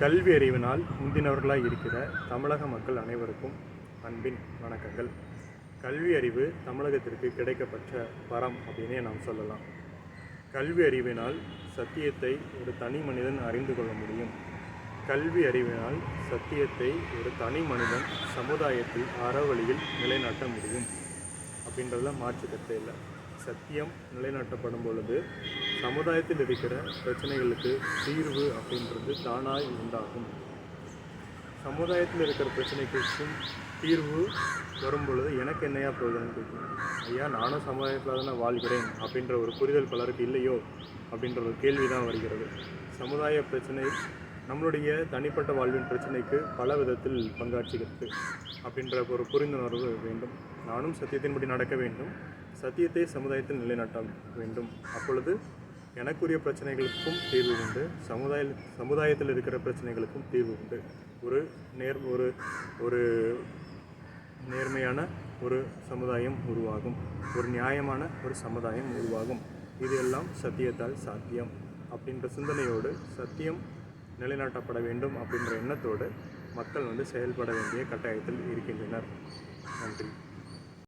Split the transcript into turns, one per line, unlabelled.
கல்வி அறிவினால் முந்தினவர்களாக இருக்கிற தமிழக மக்கள் அனைவருக்கும் அன்பின் வணக்கங்கள். கல்வி அறிவு தமிழகத்திற்கு கிடைக்கப்பட்ட வரம் அப்படின்னே நாம் சொல்லலாம். கல்வி அறிவினால் சத்தியத்தை ஒரு தனி மனிதன் அறிந்து கொள்ள முடியும். கல்வி அறிவினால் சத்தியத்தை ஒரு தனி மனிதன் சமுதாயத்தில் அறவழியில் நிலைநாட்ட முடியும். அப்படின்றதுல மாற்று கருத்தே இல்லை. சத்தியம் நிலைநாட்டப்படும் பொழுது சமுதாயத்தில் இருக்கிற பிரச்சனைகளுக்கு தீர்வு அப்படின்றது தானாய் உண்டாகும். சமுதாயத்தில் இருக்கிற பிரச்சனைக்கும் தீர்வு வரும் பொழுது எனக்கு என்னையா பிரயோஜனம் கேட்கும் ஐயா நானும் சமுதாயத்தில் தானே வாழ்கிறேன் அப்படின்ற ஒரு புரிதல் பலருக்கு இல்லையோ அப்படின்ற ஒரு கேள்வி தான் வருகிறது. சமுதாய பிரச்சனை நம்மளுடைய தனிப்பட்ட வாழ்வின் பிரச்சனைக்கு பல விதத்தில் பங்காற்றுகிறது அப்படின்ற ஒரு புரிந்துணர்வு வேண்டும். நானும் சத்தியத்தின்படி நடக்க வேண்டும். சத்தியத்தை சமுதாயத்தில் நிலைநாட்ட வேண்டும். அப்பொழுது எனக்குரிய பிரச்சனைகளுக்கும் தீர்வு உண்டு. சமுதாய சமுதாயத்தில் இருக்கிற பிரச்சனைகளுக்கும் தீர்வு உண்டு. ஒரு நேர் ஒரு ஒரு நேர்மையான ஒரு சமுதாயம் உருவாகும். ஒரு நியாயமான ஒரு சமுதாயம் உருவாகும். இது எல்லாம் சத்தியத்தால் சாத்தியம் அப்படின்ற சிந்தனையோடு சத்தியம் நிலைநாட்டப்பட வேண்டும் அப்படின்ற எண்ணத்தோடு மக்கள் வந்து செயல்பட வேண்டிய கட்டாயத்தில் இருக்கின்றனர். நன்றி.